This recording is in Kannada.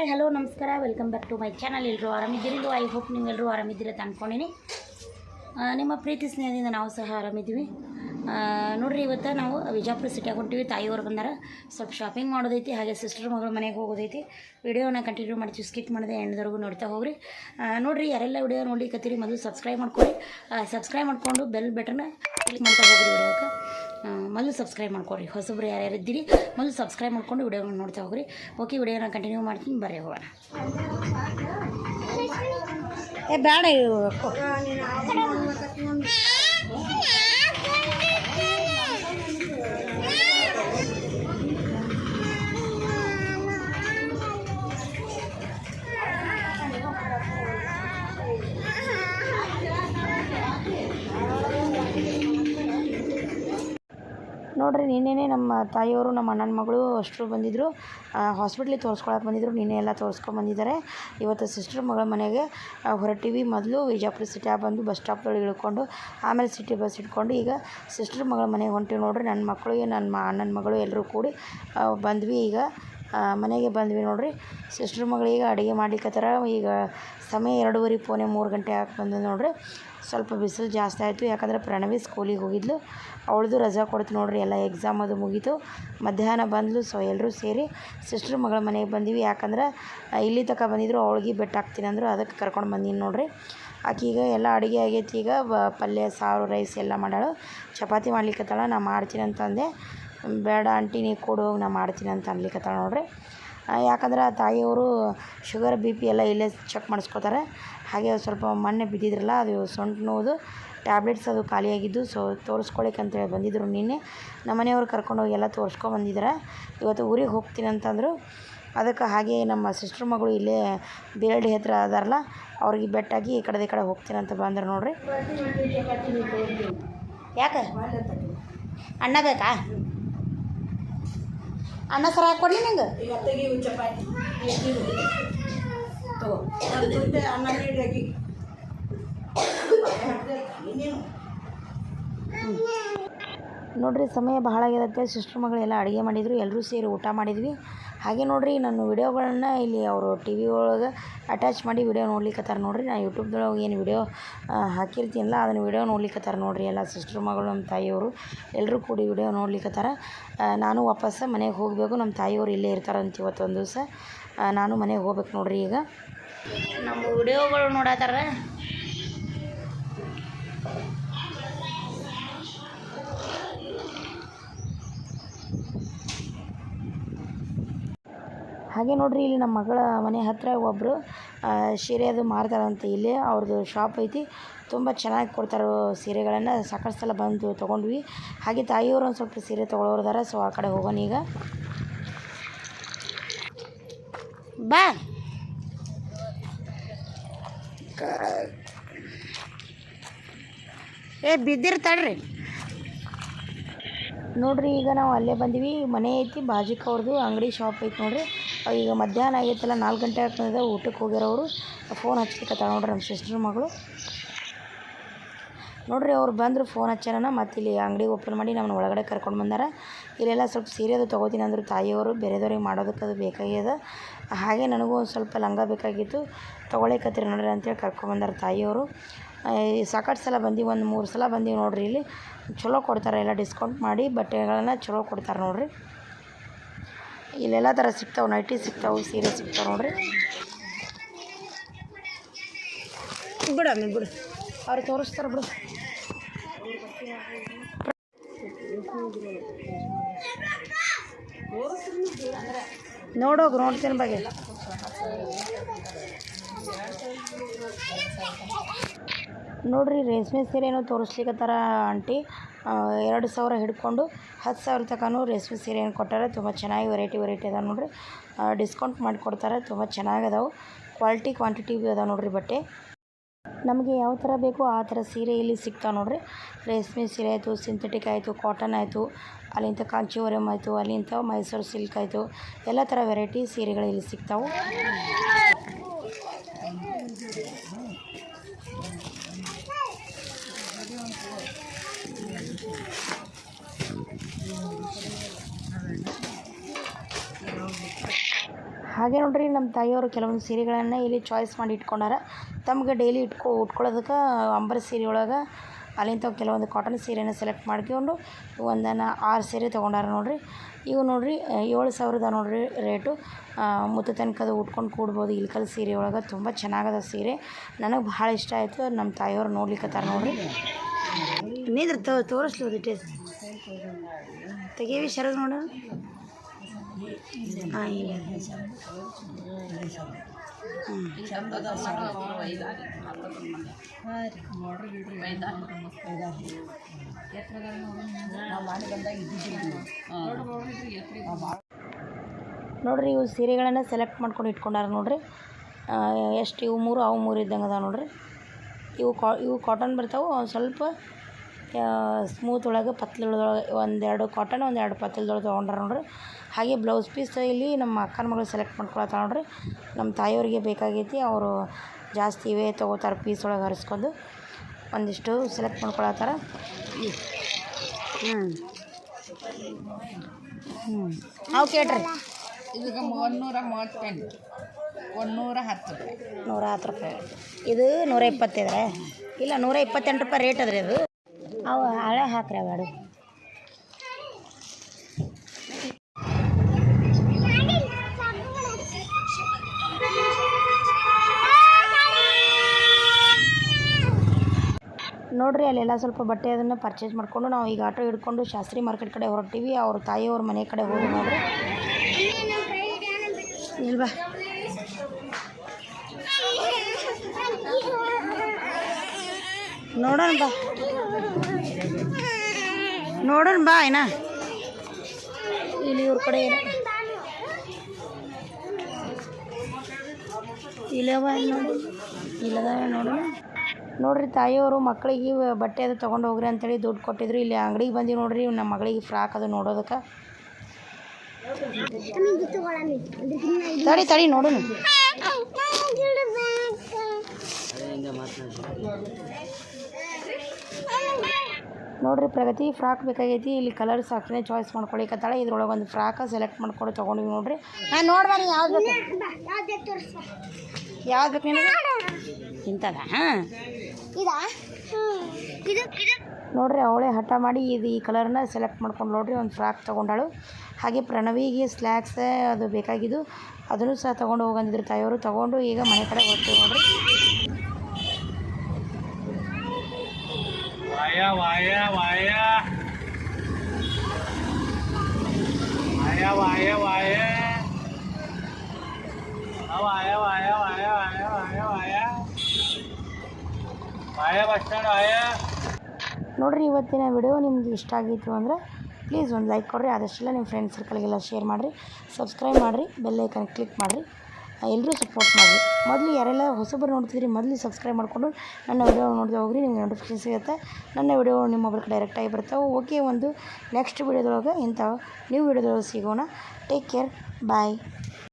ಹಾಯ್, ಹಲೋ, ನಮಸ್ಕಾರ. Welcome back to my channel ಎಲ್ಲರೂ ಆರಾಮಿದ್ದೀರಿ ಐ ಹೋಪ್ ನೀವೆಲ್ಲರೂ ಆರಾಮಿದ್ದೀರಿ ಅಂತ ಅಂದ್ಕೊಂಡಿನಿ ನಿಮ್ಮ ಪ್ರೀತಿ ಸ್ನೇಹದಿಂದ ನಾವು ಸಹ ಆರಾಮಿದ್ದೀವಿ. ನೋಡಿರಿ, ಇವತ್ತು ನಾವು ವಿಜಾಪುರ ಸಿಟಿಯಾಗ ಹೊಂಟಿವಿ. ತಾಯಿಯವ್ರು ಬಂದಾರ. ಸ್ವಲ್ಪ ಶಾಪಿಂಗ್ ಮಾಡೋದೈತಿ, ಹಾಗೆ ಸಿಸ್ಟರ್ ಮಗಳು ಮನೆಗೆ ಹೋಗೋದೈತಿ. ವಿಡಿಯೋನ ಕಂಟಿನ್ಯೂ ಮಾಡ್ತೀವಿ ಸ್ಕಿಪ್ ಮಾಡಿದೆ ಎಂಡ್ದವರೆಗೂ ನೋಡ್ತಾ ಹೋಗ್ರಿ. ನೋಡಿರಿ, ಯಾರೆಲ್ಲ ವಿಡಿಯೋ ನೋಡ್ಲಿಕ್ಕತ್ತೀರಿ ಮೊದಲು ಸಬ್ಸ್ಕ್ರೈಬ್ ಮಾಡ್ಕೊಳ್ಳಿ. ಸಬ್ಸ್ಕ್ರೈಬ್ ಮಾಡಿಕೊಂಡು ಬೆಲ್ ಬಟನ್ನ ಕ್ಲಿಕ್ ಮಾಡ್ತಾ ಹೋಗ್ರಿ ವಿಡಿಯೋಕ್ಕೆ. ಮೊದಲು ಸಬ್ಸ್ಕ್ರೈಬ್ ಮಾಡ್ಕೊಳ್ರಿ. ಹೊಸಬ್ರು ಯಾರ್ಯಾರು ಇದ್ದೀರಿ, ಮೊದಲು ಸಬ್ಸ್ಕ್ರೈಬ್ ಮಾಡ್ಕೊಂಡು ವಿಡಿಯೋಗಳನ್ನ ನೋಡ್ತಾ ಹೋಗ್ರಿ. ಓಕೆ ವಿಡಿಯೋನ ಕಂಟಿನ್ಯೂ ಮಾಡ್ತೀನಿ ಬರೀ ಹೋಗೋಣ. ಏ ಬೇಡ ನೋಡ್ರಿ, ನಿನ್ನೆನೇ ನಮ್ಮ ತಾಯಿಯವರು, ನಮ್ಮ ಅಣ್ಣನ ಮಗಳು ಅಷ್ಟರು ಬಂದಿದ್ದರು ಹಾಸ್ಪಿಟ್ಲಿಗೆ ತೋರಿಸ್ಕೊಳಕ್ಕೆ ಬಂದಿದ್ದರು ನಿನ್ನೆ ಎಲ್ಲ ತೋರಿಸ್ಕೊಂಬಂದಿದ್ದಾರೆ ಇವತ್ತು ಸಿಸ್ಟರ್ ಮಗಳ ಮನೆಗೆ ಹೊರಟಿವಿ ಮೊದಲು ವಿಜಾಪುರ ಸಿಟಿ ಬಂದು ಬಸ್ ಸ್ಟಾಪ್ದೊಳಗೆ ಇಳ್ಕೊಂಡು, ಆಮೇಲೆ ಸಿಟಿ ಬಸ್ ಇಟ್ಕೊಂಡು ಈಗ ಸಿಸ್ಟರ್ ಮಗಳ ಮನೆಗೆ ಹೊಂಟಿವಿ ನೋಡ್ರಿ. ನನ್ನ ಮಕ್ಕಳಿಗೆ, ನನ್ನ ಅಣ್ಣನ ಮಗಳು ಎಲ್ಲರೂ ಕೂಡಿ ಬಂದ್ವಿ ಈಗ. ಮನೆಗೆ ಬಂದ್ವಿ ನೋಡ್ರಿ. ಸಿಸ್ಟರ್ ಈಗ ಅಡುಗೆ ಮಾಡ್ಲಿಕ್ಕತ್ತಾರ ಈಗ ಸಮಯ ಎರಡೂವರೆ, ಪೋನೆ ಮೂರು ಗಂಟೆ ಹಾಕಿ ಬಂದು ನೋಡ್ರಿ. ಸ್ವಲ್ಪ ಬಿಸಿಲು ಜಾಸ್ತಿ ಆಯಿತು. ಯಾಕಂದ್ರೆ ಪ್ರಣವಿ ಸ್ಕೂಲಿಗೆ ಹೋಗಿದ್ಲು. ಅವಳದು ರಜಾ ಕೊಡ್ತು ನೋಡ್ರಿ. ಎಲ್ಲ ಎಕ್ಸಾಮ್ ಅದು ಮುಗೀತು. ಮಧ್ಯಾಹ್ನ ಬಂದ್ಲು. ಸೊ ಎಲ್ಲರೂ ಸೇರಿ ಸಿಸ್ಟರ್ ಮಗಳ ಮನೆಗೆ ಬಂದೀವಿ. ಯಾಕಂದ್ರೆ ಇಲ್ಲಿ ತಕ ಬಂದಿದ್ರು. ಅವಳಿಗೆ ಬೆಟ್ಟ ಹಾಕ್ತೀನಿ ಅಂದರು. ಅದಕ್ಕೆ ಕರ್ಕೊಂಡು ಬಂದೀನಿ ನೋಡ್ರಿ. ಆಕೆ ಈಗ ಎಲ್ಲ ಅಡುಗೆ ಆಗೈತಿ. ಈಗ ಪಲ್ಯ, ಸಾರು, ರೈಸ್ ಎಲ್ಲ ಮಾಡಾಳು. ಚಪಾತಿ ಮಾಡ್ಲಿಕ್ಕತ್ತಾಳ ನಾ ಮಾಡ್ತೀನಿ ಅಂತಂದೆ. ಬೇಡ ಆಂಟಿ, ನೀ ಕೊಡು ಹೋಗಿ ನಾ ಮಾಡ್ತೀನಿ ಅಂತ ಅನ್ಲಿಕ್ಕತ್ತಾಳ ನೋಡ್ರಿ. ಯಾಕಂದ್ರೆ ಆ ತಾಯಿಯವರು ಶುಗರ್, ಬಿ ಪಿ ಎಲ್ಲ ಇಲ್ಲೇ ಚೆಕ್ ಮಾಡಿಸ್ಕೊತಾರೆ. ಹಾಗೆ ಸ್ವಲ್ಪ ಮೊನ್ನೆ ಬಿದ್ದಿದ್ರಲ್ಲ, ಅದು ಸೊಂಟು ನೋವುದು ಟ್ಯಾಬ್ಲೆಟ್ಸ್ ಅದು ಖಾಲಿಯಾಗಿದ್ದು ಸೊ ತೋರಿಸ್ಕೊಳಿಕ್ಕೆ ಅಂತೇಳಿ ಬಂದಿದ್ದರು ನಿನ್ನೆ. ನಮ್ಮ ಮನೆಯವ್ರು ಕರ್ಕೊಂಡೋಗಿ ಎಲ್ಲ ತೋರಿಸ್ಕೊಂಬಂದಿದ್ದಾರೆ ಇವತ್ತು ಊರಿಗೆ ಹೋಗ್ತೀನಿ ಅಂತಂದರು. ಅದಕ್ಕೆ ಹಾಗೆ ನಮ್ಮ ಸಿಸ್ಟ್ರ್ ಮಗಳು ಇಲ್ಲೇ ಬೇರಡಿ ಹತ್ರ ಅದಾರಲ್ಲ, ಅವ್ರಿಗೆ ಬೆಟ್ಟಾಗಿ ಈ ಕಡೆದೇ ಕಡೆ ಹೋಗ್ತೀನಿ ಅಂತ ಬಂದ್ರು ನೋಡ್ರಿ. ಯಾಕೆ? ಅಣ್ಣ ಬೇಕಾ? ಅನ್ನ ಸರ ಹಾಕೊಡ್ಲಿ ನಂಗೆ? ಈಗ ತೆಗಿವು ಚಪಾತಿ. ಅನ್ನ ನೀಡಾಗಿ ಇನ್ನೇನು ನೋಡ್ರಿ ಸಮಯ ಬಹಳ ಆಗಿರುತ್ತೆ ಸಿಸ್ಟರ್ ಮಗಳೆಲ್ಲ ಅಡುಗೆ ಮಾಡಿದರು ಎಲ್ಲರೂ ಸೇರಿ ಊಟ ಮಾಡಿದ್ವಿ. ಹಾಗೆ ನೋಡಿರಿ ನನ್ನ ವಿಡಿಯೋಗಳನ್ನ ಇಲ್ಲಿ ಅವರು ಟಿ ವಿ ಒಳಗೆ ಅಟ್ಯಾಚ್ ಮಾಡಿ ವಿಡಿಯೋ ನೋಡ್ಲಿಕ್ಕತ್ತಾರ ನೋಡಿರಿ. ನಾನು ಯೂಟ್ಯೂಬ್ದೊಳಗೆ ಏನು ವಿಡಿಯೋ ಹಾಕಿರ್ತೀನಲ್ಲ, ಅದನ್ನು ವಿಡಿಯೋ ನೋಡ್ಲಿಕ್ಕತ್ತಾರ ನೋಡಿರಿ ಎಲ್ಲ ಸಿಸ್ಟರ್ ಮಗಳು, ನಮ್ಮ ತಾಯಿಯವರು. ಎಲ್ಲರೂ ಕೂಡಿ ವಿಡಿಯೋ ನೋಡ್ಲಿಕ್ಕತ್ತಾರ ನಾನು ವಾಪಸ್ ಮನೆಗೆ ಹೋಗಬೇಕು. ನಮ್ಮ ತಾಯಿಯವರು ಇಲ್ಲೇ ಇರ್ತಾರಂತ ಇವತ್ತೊಂದು ದಿವಸ. ನಾನು ಮನೆಗೆ ಹೋಗ್ಬೇಕು ನೋಡಿರಿ ಈಗ. ನಮ್ಮ ವಿಡಿಯೋಗಳು ನೋಡತ್ತಾರ ಹಾಗೆ ನೋಡ್ರಿ, ಇಲ್ಲಿ ನಮ್ಮ ಮಗಳ ಮನೆ ಹತ್ತಿರ ಒಬ್ಬರು ಸೀರೆ ಅದು ಮಾರ್ತಾರಂತೆ ಇಲ್ಲಿ. ಅವ್ರದ್ದು ಶಾಪ್ ಐತಿ. ತುಂಬ ಚೆನ್ನಾಗಿ ಕೊಡ್ತಾರೆ ಸೀರೆಗಳನ್ನು. ಸಾಕಷ್ಟು ಸಲ ಬಂದು ತೊಗೊಂಡ್ವಿ. ಹಾಗೆ ತಾಯಿಯವರು ಒಂದು ಸ್ವಲ್ಪ ಸೀರೆ ತೊಗೊಳೋರ್ದಾರ. ಸೊ ಆ ಕಡೆ ಹೋಗೋಣ ಈಗ. ಬಾ. ಏ ಬಿದ್ದಿರ್ತಾಳ್ರಿ ನೋಡ್ರಿ, ಈಗ ನಾವು ಅಲ್ಲೇ ಬಂದ್ವಿ. ಮನೆ ಐತಿ, ಬಾಜುಕ್ ಅವ್ರದ್ದು ಅಂಗಡಿ ಶಾಪ್ ಐತಿ ನೋಡ್ರಿ. ಈಗ ಮಧ್ಯಾಹ್ನ ಆಗೈತಲ್ಲ, ನಾಲ್ಕು ಗಂಟೆ ಆಗ್ತದೆ, ಊಟಕ್ಕೆ ಹೋಗ್ಯಾರವರು ಫೋನ್ ಹಚ್ಲಿಕ್ಕತ್ತಾಳ ನೋಡ್ರಿ ನಮ್ಮ ಸಿಸ್ಟರ್ ಮಗಳು. ನೋಡ್ರಿ ಅವ್ರು ಬಂದರು ಫೋನ್ ಹಚ್ಚಾರನ, ಮತ್ತು ಇಲ್ಲಿ ಅಂಗಡಿ ಓಪನ್ ಮಾಡಿ ನಮ್ಮನ್ನ ಒಳಗಡೆ ಕರ್ಕೊಂಡು ಬಂದಾರ. ಇಲ್ಲೆಲ್ಲ ಸ್ವಲ್ಪ ಸೀರೆ ಅದು ತೊಗೋತೀನಿ ಅಂದರು, ತಾಯಿಯವರು ಬೇರೆದವ್ರಿಗೆ ಮಾಡೋದಕ್ಕೆ ಅದು ಬೇಕಾಗ್ಯದ. ಹಾಗೆ ನನಗೂ ಒಂದು ಸ್ವಲ್ಪ ಲಂಗ ಬೇಕಾಗಿತ್ತು. ತೊಗೊಳಿಕತ್ತೀರಿ ನೋಡ್ರಿ ಅಂತೇಳಿ ಕರ್ಕೊಂಬಂದಾರ ತಾಯಿಯವರು. ಸಾಕಷ್ಟು ಸಲ ಬಂದೀವಿ, ಒಂದು ಮೂರು ಸಲ ಬಂದೀವಿ ನೋಡ್ರಿ ಇಲ್ಲಿ. ಚಲೋ ಕೊಡ್ತಾರೆ, ಎಲ್ಲ ಡಿಸ್ಕೌಂಟ್ ಮಾಡಿ ಬಟ್ಟೆಗಳನ್ನ ಚಲೋ ಕೊಡ್ತಾರೆ ನೋಡ್ರಿ. ಇಲ್ಲೆಲ್ಲ ಥರ ಸಿಗ್ತಾವೆ, ನೈಟಿ ಸಿಗ್ತಾವೆ, ಸೀರೆ ಸಿಗ್ತಾವೆ ನೋಡ್ರಿ. ಬಿಡು ಅಮ್ಮಿ, ಬಿಡು. ಅವ್ರು ತೋರಿಸ್ತಾರೆ ಬಿಡು. ನೋಡೋಗು, ನೋಡ್ತೀನಿ ಬಗ್ಗೆ. ನೋಡ್ರಿ, ರೇಷ್ಮೆ ಸೀರೆ ಏನೋ ತೋರಿಸ್ಲಿಕ್ಕತ್ತಾರ ಆಂಟಿ. ಎರಡು ಸಾವಿರ ಹಿಡ್ಕೊಂಡು ಹತ್ತು ಸಾವಿರ ತನಕನೂ ರೇಷ್ಮೆ ಸೀರೆಯನ್ನು ಕೊಟ್ಟಾರೆ. ತುಂಬ ಚೆನ್ನಾಗಿ ವೆರೈಟಿ ವೆರೈಟಿ ಅದಾವೆ ನೋಡ್ರಿ. ಡಿಸ್ಕೌಂಟ್ ಮಾಡಿಕೊಡ್ತಾರೆ. ತುಂಬ ಚೆನ್ನಾಗಿ ಅದಾವೆ. ಕ್ವಾಲಿಟಿ ಕ್ವಾಂಟಿಟಿ ಭೀ ಅದಾವೆ ನೋಡ್ರಿ ಬಟ್ಟೆ. ನಮಗೆ ಯಾವ ಥರ ಬೇಕೋ ಆ ಥರ ಸೀರೆ ಇಲ್ಲಿ ಸಿಗ್ತಾವೆ ನೋಡ್ರಿ. ರೇಷ್ಮೆ ಸೀರೆ ಆಯಿತು, ಸಿಂಥೆಟಿಕ್ ಆಯಿತು, ಕಾಟನ್ ಆಯಿತು ಅಲ್ಲಿಂದ ಕಾಂಚಿವರಂ ಆಯಿತು ಅಲ್ಲಿಂದ ಮೈಸೂರು ಸಿಲ್ಕ್ ಆಯಿತು, ಎಲ್ಲ ಥರ ವೆರೈಟಿ ಸೀರೆಗಳು ಇಲ್ಲಿ ಸಿಗ್ತಾವೆ. ಹಾಗೆ ನೋಡ್ರಿ ನಮ್ಮ ತಾಯಿಯವರು ಕೆಲವೊಂದು ಸೀರೆಗಳನ್ನು ಇಲ್ಲಿ ಚಾಯ್ಸ್ ಮಾಡಿ ಇಟ್ಕೊಂಡಾರ. ತಮ್ಗೆ ಡೈಲಿ ಇಟ್ಕೊ ಉಟ್ಕೊಳ್ಳೋದಕ್ಕೆ ಅಂಬರ್ ಸೀರೆ ಒಳಗೆ ಅಲ್ಲಿಂದ ಕೆಲವೊಂದು ಕಾಟನ್ ಸೀರೆನ ಸೆಲೆಕ್ಟ್ ಮಾಡ್ಕೊಂಡು ಒಂದನ್ನು ಆರು ಸೀರೆ ತೊಗೊಂಡಾರ ನೋಡ್ರಿ. ಇವು ನೋಡ್ರಿ, ಏಳು ಸಾವಿರದ ನೋಡ್ರಿ ರೇಟು ಮುತ್ತು ತನಕದ ಉಟ್ಕೊಂಡು ಕೂಡ್ಬೋದು ಇಲ್ಕಲ್ ಸೀರೆ ಒಳಗೆ. ತುಂಬ ಚೆನ್ನಾಗದ ಸೀರೆ. ನನಗೆ ಭಾಳ ಇಷ್ಟ ಆಯಿತು, ನಮ್ಮ ತಾಯಿಯವ್ರು ನೋಡ್ಲಿಕ್ಕತ್ತಾರ ನೋಡ್ರಿ. ನೀದ್ರ ತೋ, ತೋರಿಸ್ಲಿ ಒಂದಿಟ್ಟು ತೆಗೀವಿ ಶರದ್ ನೋಡು. ನೋಡ್ರಿ, ಇವು ಸೀರೆಗಳನ್ನ ಸೆಲೆಕ್ಟ್ ಮಾಡ್ಕೊಂಡು ಇಟ್ಕೊಂಡಾರ ನೋಡ್ರಿ. ಎಷ್ಟು ಇವು ಮೂರು, ಅವು ಮೂರು ಇದ್ದಂಗೆ ಅದಾವ ನೋಡ್ರಿ. ಇವು ಕಾ, ಇವು ಕಾಟನ್ ಬರ್ತಾವೆ ಒಂದು ಸ್ವಲ್ಪ ಸ್ಮೂತ್ ಒಳಗೆ ಪತ್ಲೊಳಗೆ ಒಂದೆರಡು ಕಾಟನ್ ಒಂದೆರಡು ಪತ್ಲದೊಳಗೆ ತೊಗೊಂಡ್ರ ನೋಡ್ರಿ. ಹಾಗೆ ಬ್ಲೌಸ್ ಪೀಸ್ ಇಲ್ಲಿ ನಮ್ಮ ಅಕ್ಕನ ಮಗಳು ಸೆಲೆಕ್ಟ್ ಮಾಡ್ಕೊಳತ್ತ ನೋಡ್ರಿ. ನಮ್ಮ ತಾಯಿಯವ್ರಿಗೆ ಬೇಕಾಗೈತಿ ಅವರು ಜಾಸ್ತಿ ಇವೆ ತೊಗೋತಾರೆ ಪೀಸ್ ಒಳಗೆ ಹರಿಸ್ಕೊಂಡು. ಒಂದಿಷ್ಟು ಸೆಲೆಕ್ಟ್ ಮಾಡ್ಕೊಳತ್ತಾರ. ಹ್ಞೂ ಹ್ಞೂ ಇದು ಕೇಳ್ರಿ. ಇದಕ್ಕೆ ಮೂವತ್ತೆಂಟು. ಒಂದುನೂರ ಹತ್ತು ರೂಪಾಯಿ. ನೂರ ಹತ್ತು ರೂಪಾಯಿ. ಇದು ನೂರ ಇಪ್ಪತ್ತೈದ್ರೆ ಇಲ್ಲ ನೂರ ಇಪ್ಪತ್ತೆಂಟು ರೂಪಾಯಿ ರೇಟ್ ಅದ್ರಿ ಅದು. ಅವು ಹಳೆ ಹಾಕ್ರಿ ಬೇಡ ನೋಡ್ರಿ, ಅಲ್ಲೆಲ್ಲ ಸ್ವಲ್ಪ ಬಟ್ಟೆ ಅದನ್ನು ಪರ್ಚೇಸ್ ಮಾಡಿಕೊಂಡು ನಾವು ಈಗ ಆಟೋ ಹಿಡ್ಕೊಂಡು ಶಾಸ್ತ್ರಿ ಮಾರ್ಕೆಟ್ ಕಡೆ ಹೊರಟಿವಿ. ಅವ್ರ ತಾಯಿಯವ್ರ ಮನೆ ಕಡೆ ಹೋಗಿ ನೋಡ್ರಿ. ಇಲ್ವಾ? ನೋಡೋಣ ಬಾ. ನೋಡೋಣ ಬಾ ಏನ? ಇಲ್ಲಿ ಇವ್ರ ಕಡೆ ಏನ? ಇಲ್ಲವ ನೋಡಿ. ಇಲ್ಲದ ನೋಡೋಣ ನೋಡ್ರಿ ತಾಯಿಯವರು ಮಕ್ಕಳಿಗೆ ಬಟ್ಟೆ ಅದು ತೊಗೊಂಡು ಹೋಗ್ರಿ ಅಂತೇಳಿ ದುಡ್ಡು ಕೊಟ್ಟಿದ್ರು. ಇಲ್ಲಿ ಅಂಗಡಿಗೆ ಬಂದು ನೋಡ್ರಿ ನಮ್ಮ ಮಗಳಿಗೆ ಫ್ರಾಕ್ ಅದು ನೋಡೋದಕ್ಕೆ. ತಡಿ ತಡಿ, ನೋಡೋಣ. ನೋಡ್ರಿ ಪ್ರಗತಿ ಫ್ರಾಕ್ ಬೇಕಾಗೈತಿ ಇಲ್ಲಿ ಕಲರ್ ಹಾಕಿನೇ ಚಾಯ್ಸ್ ಮಾಡ್ಕೊಳಿಕತ್ತಾಳೆ ಇದ್ರೊಳಗೆ ಒಂದು ಫ್ರಾಕ ಸೆಲೆಕ್ಟ್ ಮಾಡ್ಕೊಂಡು ತೊಗೊಂಡಿವಿ ನೋಡ್ರಿ. ಹಾಂ ನೋಡ್ಬಾರಿ ಯಾವ್ದು ಬೇಕು? ಯಾವ್ದು ಬೇಕು ನಿನಗೆ? ಇಂಥದ ಹಾಂ? ನೋಡ್ರಿ ಅವಳೇ ಹಠ ಮಾಡಿ ಇದು ಈ ಕಲರ್ನ ಸೆಲೆಕ್ಟ್ ಮಾಡ್ಕೊಂಡು ನೋಡ್ರಿ ಒಂದು ಫ್ರಾಕ್ ತೊಗೊಂಡಾಳು. ಹಾಗೆ ಪ್ರಣವಿಗೆ ಸ್ಲ್ಯಾಕ್ಸ್ ಅದು ಬೇಕಾಗಿದ್ದು ಅದನ್ನು ಸಹ ತೊಗೊಂಡು ಹೋಗಂದಿದ್ರು. ತಾಯಿಯವರು ತೊಗೊಂಡು ಈಗ ಮನೆ ಕಡೆ ಹೋಗ್ತೀವಿ ನೋಡ್ರಿ. ವಾಯ ವಾಯ ವಾಯ. ವಾಯ ವಾಯ ವಾಯ. ವಾಯ ವಾಯ ವಾಯ ವಾಯ ವಾಯ ಇವತ್ತಿನ ವಿಡಿಯೋ ನಿಮ್ಗೆ ಇಷ್ಟ ಆಗಿತ್ತು ಅಂದರೆ ಪ್ಲೀಸ್ ಒಂದು ಲೈಕ್ ಕೊಡಿರಿ. ಆದಷ್ಟೆಲ್ಲ ನಿಮ್ಮ ಫ್ರೆಂಡ್ಸ್ ಸರ್ಕಲ್ಗೆಲ್ಲ ಶೇರ್ ಮಾಡಿರಿ. ಸಬ್ಸ್ಕ್ರೈಬ್ ಮಾಡಿರಿ. ಬೆಲ್ಲೈಕನ್ ಕ್ಲಿಕ್ ಮಾಡಿರಿ. ಎಲ್ಲರೂ ಸಪೋರ್ಟ್ ಮಾಡಿ. ಮೊದಲು ಯಾರೆಲ್ಲ ಹೊಸಬರು ನೋಡ್ತಿದ್ರಿ, ಮೊದಲು ಸಬ್ಸ್ಕ್ರೈಬ್ ಮಾಡಿಕೊಂಡು ನನ್ನ ವಿಡಿಯೋ ನೋಡಿದೆ ಹೋಗ್ರಿ, ನಿಮ್ಗೆ ನೋಟಿಫಿಕೇಶನ್ ಸಿಗುತ್ತೆ. ನನ್ನ ವಿಡಿಯೋ ನಿಮ್ಮ ಮೊಬೈಲ್ಗೆ ಡೈರೆಕ್ಟಾಗಿ ಬರ್ತಾವೆ ಓಕೆ, ಒಂದು ನೆಕ್ಸ್ಟ್ ವಿಡಿಯೋದೊಳಗೆ ಇಂಥ ನ್ಯೂ ವಿಡಿಯೋದೊಳಗೆ ಸಿಗೋಣ. Take care bye